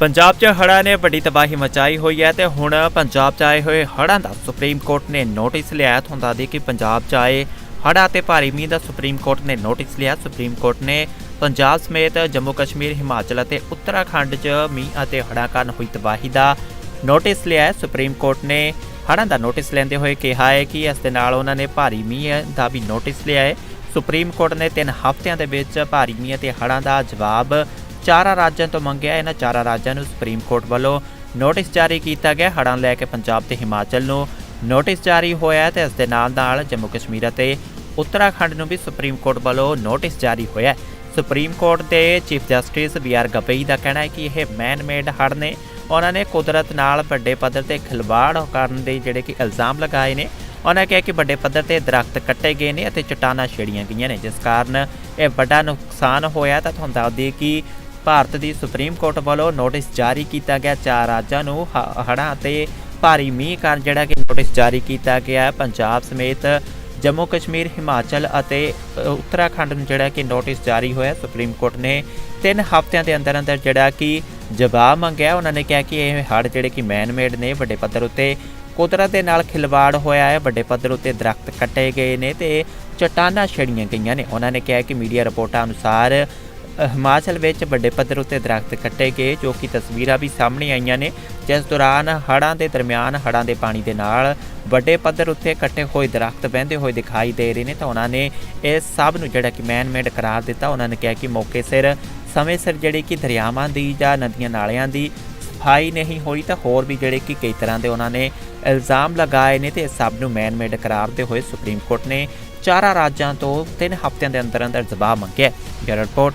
ਪੰਜਾਬ 'ਚ ਹੜ੍ਹਾਂ ਨੇ ਵੱਡੀ ਤਬਾਹੀ ਮਚਾਈ ਹੋਈ ਹੈ ਤੇ ਹੁਣ ਪੰਜਾਬ 'ਚ ਆਏ ਹੋਏ ਹੜ੍ਹਾਂ ਦਾ ਸੁਪਰੀਮ ਕੋਰਟ ਨੇ ਨੋਟਿਸ ਲਿਆ ਹੁੰਦਾ ਦੀ ਕਿ ਪੰਜਾਬ 'ਚ ਆਏ ਹੜ੍ਹਾਂ ਤੇ ਭਾਰੀ ਮੀਂਹ ਦਾ ਸੁਪਰੀਮ ਕੋਰਟ ਨੇ ਨੋਟਿਸ ਲਿਆ। ਸੁਪਰੀਮ ਕੋਰਟ ਨੇ ਪੰਜਾਬ ਸਮੇਤ ਜੰਮੂ ਕਸ਼ਮੀਰ, ਹਿਮਾਚਲ ਅਤੇ ਉੱਤਰਾਖੰਡ 'ਚ ਮੀਂਹ ਅਤੇ ਹੜ੍ਹਾਂ ਕਾਰਨ ਹੋਈ ਤਬਾਹੀ ਦਾ ਨੋਟਿਸ ਲਿਆ ਹੈ। ਸੁਪਰੀਮ ਕੋਰਟ ਨੇ ਹੜ੍ਹਾਂ ਦਾ ਨੋਟਿਸ ਲੈਂਦੇ ਹੋਏ ਕਿਹਾ ਹੈ ਕਿ ਇਸ ਦੇ ਨਾਲ ਉਹਨਾਂ ਨੇ ਭਾਰੀ ਮੀਂਹ ਦਾ ਵੀ ਨੋਟਿਸ ਲਿਆ ਹੈ। ਸੁਪਰੀਮ ਕੋਰਟ ਨੇ 3 ਹਫ਼ਤਿਆਂ ਦੇ ਵਿੱਚ ਭਾਰੀ ਮੀਂਹ ਅਤੇ ਹੜ੍ਹਾਂ ਦਾ ਜਵਾਬ ਚਾਰਾਂ ਰਾਜਾਂ ਤੋਂ ਮੰਗਿਆ ਇਹਨਾਂ ਚਾਰਾਂ ਰਾਜਾਂ ਨੂੰ ਸੁਪਰੀਮ ਕੋਰਟ ਵੱਲੋਂ ਨੋਟਿਸ ਜਾਰੀ ਕੀਤਾ ਗਿਆ। ਹੜ੍ਹਾਂ ਲੈ ਕੇ ਪੰਜਾਬ ਤੇ ਹਿਮਾਚਲ ਨੂੰ ਨੋਟਿਸ ਜਾਰੀ ਹੋਇਆ ਹੈ ਤੇ ਇਸ ਦੇ ਨਾਲ ਨਾਲ ਜੰਮੂ ਕਸ਼ਮੀਰ ਅਤੇ ਉੱਤਰਾਖੰਡ ਨੂੰ ਵੀ ਸੁਪਰੀਮ ਕੋਰਟ ਵੱਲੋਂ ਨੋਟਿਸ ਜਾਰੀ ਹੋਇਆ ਸੁਪਰੀਮ ਕੋਰਟ ਦੇ chief justice B R Gavai ਦਾ ਕਹਿਣਾ ਹੈ ਕਿ ਇਹ ਮੈਨ ਮੇਡ ਹੜ੍ਹ ਨੇ। ਉਹਨਾਂ ਨੇ ਕੁਦਰਤ ਨਾਲ ਵੱਡੇ ਪੱਧਰ ਤੇ ਖਿਲਵਾੜ ਕਰਨ ਦੇ ਜਿਹੜੇ ਕਿ ਇਲਜ਼ਾਮ ਲਗਾਏ ਨੇ, ਉਹਨਾਂ ਕਿਹਾ ਕਿ ਵੱਡੇ ਪੱਧਰ ਤੇ ਦਰਖਤ ਕੱਟੇ ਗਏ ਨੇ ਅਤੇ ਚਟਾਨਾਂ ਛੇੜੀਆਂ ਗਈਆਂ ਨੇ। ਜਿਸ ਕਾਰਨ ਇਹ ਵੱਡਾ ਨੁਕਸਾਨ ਹੋਇਆ ਤਾਂ ਤੁਹਾਨੂੰ ਦੱਸ ਦਈਏ ਕਿ ਭਾਰਤ ਦੀ ਸੁਪਰੀਮ ਕੋਰਟ ਵੱਲੋਂ ਨੋਟਿਸ ਜਾਰੀ ਕੀਤਾ ਗਿਆ। ਚਾਰ ਰਾਜਾਂ ਨੂੰ ਹੜ੍ਹਾਂ ਅਤੇ ਭਾਰੀ ਮੀਂਹ ਕਾਰਨ ਜਿਹੜਾ ਕਿ ਨੋਟਿਸ ਜਾਰੀ ਕੀਤਾ ਗਿਆ ਹੈ। ਪੰਜਾਬ ਸਮੇਤ ਜੰਮੂ ਕਸ਼ਮੀਰ, ਹਿਮਾਚਲ ਅਤੇ ਉੱਤਰਾਖੰਡ ਨੂੰ ਜਿਹੜਾ ਕਿ ਨੋਟਿਸ ਜਾਰੀ ਹੋਇਆ ਸੁਪਰੀਮ ਕੋਰਟ ਨੇ ਤਿੰਨ ਹਫ਼ਤਿਆਂ ਦੇ ਅੰਦਰ ਅੰਦਰ ਜਿਹੜਾ ਕਿ ਜਵਾਬ ਮੰਗਿਆ। ਉਹਨਾਂ ਨੇ ਕਿਹਾ ਕਿ ਇਹ ਹੜ੍ਹ ਜਿਹੜੇ ਕਿ ਮੈਨਮੇਡ ਨੇ, ਵੱਡੇ ਪੱਧਰ ਉੱਤੇ ਕੁਦਰਤ ਦੇ ਨਾਲ ਖਿਲਵਾੜ ਹੋਇਆ ਹੈ। ਵੱਡੇ ਪੱਧਰ ਉੱਤੇ ਦਰਖਤ ਕੱਟੇ ਗਏ ਨੇ ਤੇ ਚਟਾਨਾਂ ਛੜੀਆਂ ਗਈਆਂ ਨੇ। ਉਹਨਾਂ ਨੇ ਕਿਹਾ ਕਿ ਮੀਡੀਆ ਰਿਪੋਰਟਾਂ ਅਨੁਸਾਰ ਹਿਮਾਚਲ ਵਿੱਚ ਵੱਡੇ ਪੱਧਰ ਉੱਤੇ ਦਰਖਤ ਕੱਟੇ ਗਏ, ਜੋ ਕਿ ਤਸਵੀਰਾਂ ਵੀ ਸਾਹਮਣੇ ਆਈਆਂ ਨੇ, ਜਿਸ ਦੌਰਾਨ ਹੜ੍ਹਾਂ ਦੇ ਦਰਮਿਆਨ ਹੜ੍ਹਾਂ ਦੇ ਪਾਣੀ ਦੇ ਨਾਲ ਵੱਡੇ ਪੱਧਰ ਉੱਤੇ ਕੱਟੇ ਹੋਏ ਦਰਖਤ ਵਹਿੰਦੇ ਹੋਏ ਦਿਖਾਈ ਦੇ ਰਹੇ ਨੇ, ਤਾਂ ਉਹਨਾਂ ਨੇ ਇਹ ਸਭ ਨੂੰ ਜਿਹੜਾ ਕਿ ਮੈਨ ਮੇਡ ਕਰਾਰ ਦਿੱਤਾ। ਉਹਨਾਂ ਨੇ ਕਿਹਾ ਕਿ ਮੌਕੇ ਸਿਰ, ਸਮੇਂ ਸਿਰ ਜਿਹੜੇ ਕਿ ਦਰਿਆਵਾਂ ਦੀ ਜਾਂ ਨਦੀਆਂ ਨਾਲਿਆਂ ਦੀ ਸਫ਼ਾਈ ਨਹੀਂ ਹੋਈ, ਤਾਂ ਹੋਰ ਵੀ ਜਿਹੜੇ ਕਿ ਕਈ ਤਰ੍ਹਾਂ ਦੇ ਉਹਨਾਂ ਨੇ ਇਲਜ਼ਾਮ ਲਗਾਏ ਨੇ ਤੇ ਇਸ ਸਭ ਨੂੰ ਮੈਨ ਮੇਡ ਕਰਾਰ ਦੇ ਹੋਏ ਸੁਪਰੀਮ ਕੋਰਟ ਨੇ ਚਾਰਾਂ ਰਾਜਾਂ ਤੋਂ ਤਿੰਨ ਹਫ਼ਤਿਆਂ ਦੇ ਅੰਦਰ ਅੰਦਰ ਜਵਾਬ ਮੰਗਿਆ bureau report